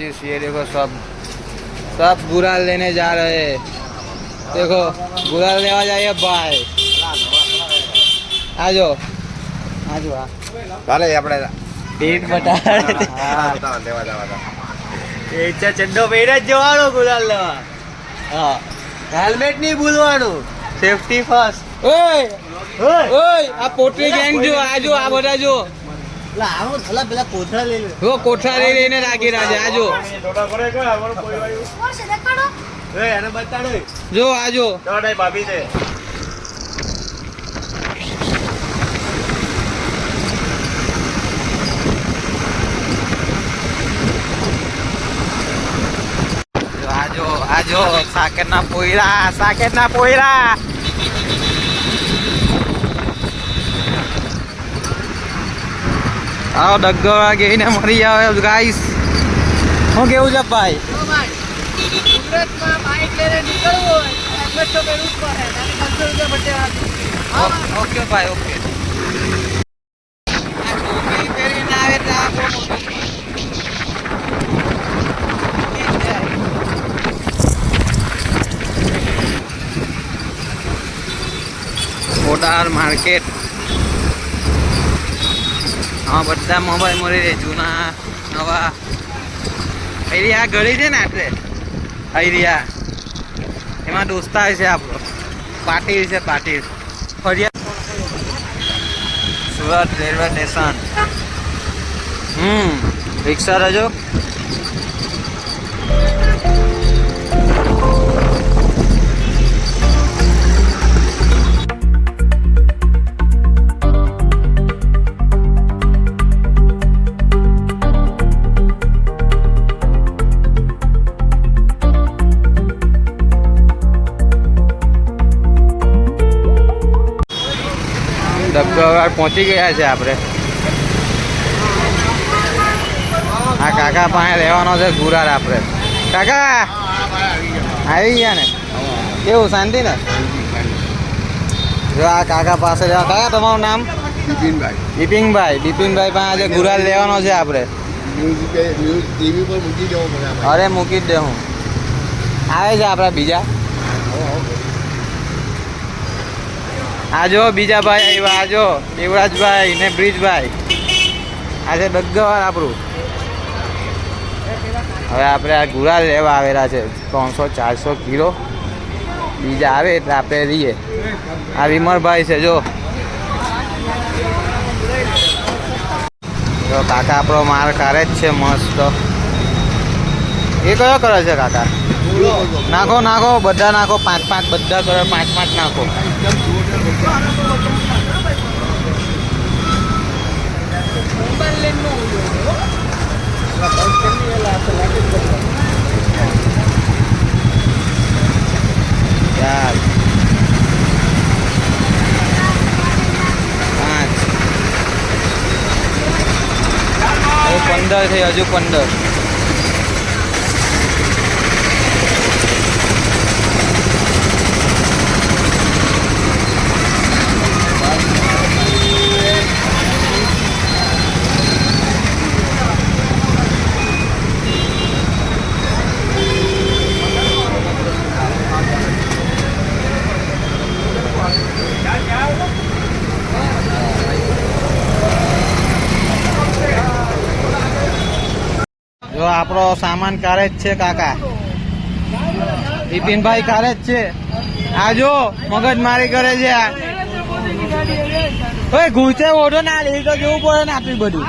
पच्चीस ये देखो सब सब गुलाल लेने जा रहे हैं देखो गुलाल लेवा जाइए भाई आजो आजो आ ચાલે આપણે पेट बता હા, બતાવો, લેવા જવા દો. એ ચડ્ડો પહેરે જ જવાનો ગુલાલ લેવા હા હેલ્મેટ નહીં ભૂલવાનું સેફટી ફર્સ્ટ ઓય ઓય આ પોટરી ગેંગ જો આ જો આ બધા જો કોઠા લઈ લઈને રાખી જો. ભાભી છે. આજો આજો સાકેરના પોયરા સાકેરના પોયરા. આવો ડગ્ગો ગઈને મરી આવે ગાઈસ શું કેવું છે ભાઈ ગુજરાતમાં બાઇક લઈને નીકળવું હોય હા, બધા મોબાઈલ મળી રહે જૂના, નવા. અહીં આ ગળી છે ને આટલે અહીં એમાં દોસ્તાર છે આપણો. પાટીલ છે, પાટીલ. ફરિયાદ સુરત રેલવે સ્ટેશન. હમ, રિક્ષા રજો. ડબ્બાવાળ પહોંચી ગયા છે આપણે. આ કાકા પાસે રહેવાનો છે ગુરાર આપણે. કાકા! આવી ગયા ને? કેવું શાંતિ ને? જો આ કાકા પાસે રહેવા કાકા તમારું નામ? બિપિનભાઈ બિપિનભાઈ બિપિનભાઈ પાસે આજે ગુરાલ લેવાનો છે આપણે. અરે મૂકી જ દે હું. આવે છે આપણા બીજા? આ જો બીજા ભાઈ આવ્યા, આજો, દેવરાજભાઈ ને બ્રિજભાઈ. આ છે આપણું. હવે આપણે આ ગુરાલ લેવા આવેલા છે, ત્રણસો, ચારસો કિલો. બીજા આવે એટલે આપણે રહીએ આ વિમરભાઈ છે, જો. જો કાકા આપણો માર કાઢે જ છે, મસ્ત. એ કયો કરે છે કાકા? નાખો નાખો, બધા નાખો, પાંચ પાંચ, બધા કરે, પાંચ પાંચ નાખો. પંદર થઈ, હજુ પંદર. આપણો સામાન કારે જ છે, કાકા. બિપિનભાઈ કારે જ છે. આ જો, મગજ મારી કરે છે આ. ઘૂંચે ઓઢો ના લે તો જોવું પડે ને આપણી બધું.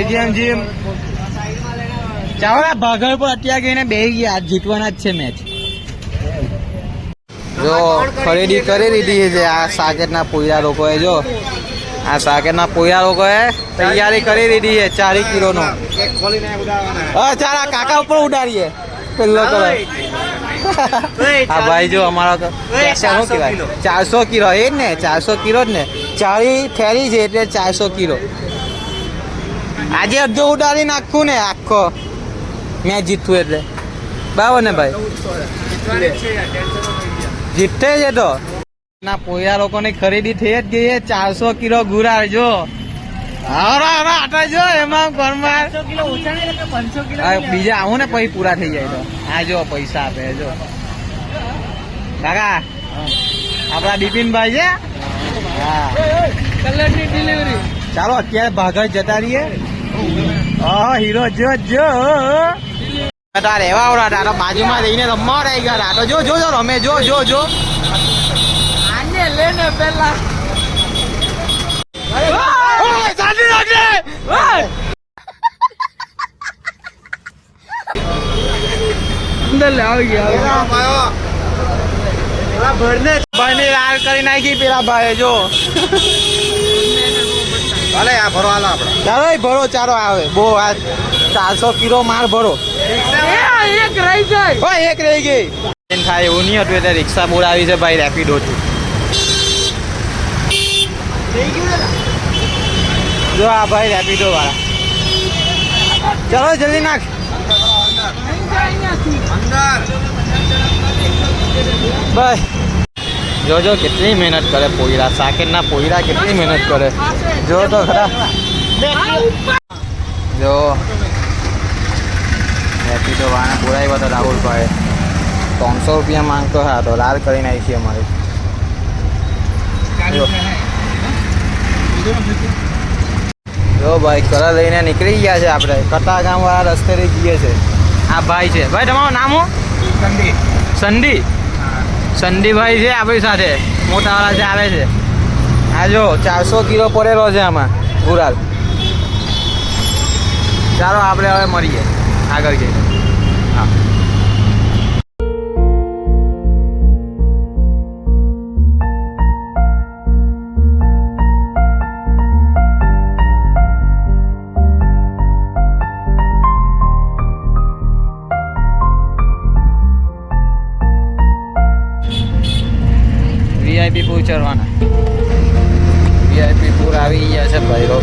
એજીએમ જીમ ચાવડા ભાગળ પર અત્યારે ગઈને બે ગયા. આજ જીતવાના જ છે મેચ જો, ખરીદી કરી લીધી છે આ સાકેતના પોયરા લોકોએ, જો. આ સાકેતના પોયરા લોકોએ તૈયારી કરી લીધી છે ચારી કિલોનો. હા ચાલ આ કાકા ઉપર ઉડાડીએ. પેલો કરો આ ભાઈ. જો અમારો તો શું કહેવાય? ચારસો કિલો એ જ ને ચારસો કિલો જ ને. ચાળી ફેરી છે એટલે ચારસો કિલો. આજે અડધો ઉડાડી નાખું ને આખો. મેં જીતવું એટલે. બરાબર ને ભાઈ? જીતે છે તો. ના પોયા લોકોની ખરીદી થઈ જ ગઈ છે. ચારસો કિલો ગુરાર જો. બીજા આવું ને પછી પૂરા થઈ જાય તો. આ જો પૈસા આપે જો. કાકા આપડા બિપિનભાઈ છે? હા. ચાલો અત્યારે ભાગળ જતા રહીએ. હા હીરો જો જો તારે એવા આવડા તારો બાજુમાં રહીને રમવા રહી ગયા તો જો જો જો રમે જો જો જો. આને લે ને પેલા. ભરો ચાલો આવે બહુ આ ચારસો કિલો માર ભરો એક રહી જાય એક રહી ગઈ. એમ થાય એવું નહીં હતું એટલે રિક્ષા બોલાવી છે ભાઈ રેપિડો થી જો આ ભાઈ રેપિડો વાળા. ચલો જલ્દી નાખ. બસ. જોજો કેટલી મહેનત કરે પોયરા. સાકેરના પોયરા કેટલી મહેનત કરે. જો તો ખરા. જો. રેપિડો વાળા બોલાવ્યો હતો રાહુલભાઈ ત્રણસો રૂપિયા માંગતો હા તો લાલ કરી નાખી અમારી. જો. ભાઈ કલર લઈને નીકળી ગયા છે આપણે. કટા ગામ વાળા રસ્તેથી જઈએ છે. આ ભાઈ છે. ભાઈ તમારું નામ હું સંદી સંદી સંદીભાઈ છે આપણી સાથે. મોટાવાળા જે આવે છે. આ જો ચારસો કિલો પડેલો છે આમાં ગુરાલ. ચાલો આપણે હવે મળીએ. આગળ જઈએ. વીઆઈપી પૂર ચડવાના. વીઆઈપી પૂર આવી ગયા છે ભાઈરો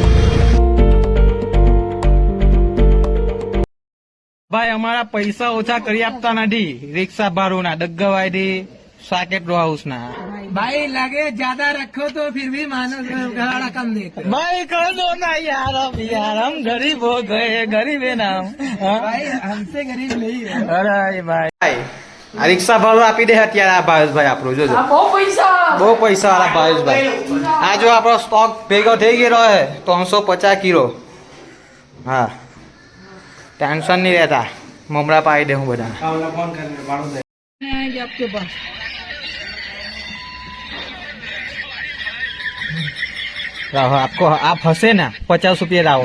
ભાઈ અમારા પૈસા ઓછા કરી આપતા નથી રિક્ષા ભાડુના ડગ્ગવાયથી સાકેટ રો હાઉસ ના ભાઈ લગે જ્યાદા રખો તો ફિર ભી માનો ઘરાડા ભાઈ કર દો ના યાર હમ યાર હમ ગરીબ હો ગયે ગરીબ હે? ના ભાઈ હમસે ગરીબ નહીં અરે ભાઈ આ રિક્ષા ભાડું આપી દે અત્યારે આ ભાવેશભાઈ આપણું જોજો બહુ પૈસા બહુ પૈસા વાળા ભાવેશભાઈ આ જો આપણો સ્ટોક ભેગો થઈ ગયેલો હે ત્રણસો પચાસ કિલો હા ટેન્શન નહીં રહેતા મમરા પાડી દે હું બધા आएंगे आपके पास राहो आपको आप हंसे ना पचास रुपये लाओ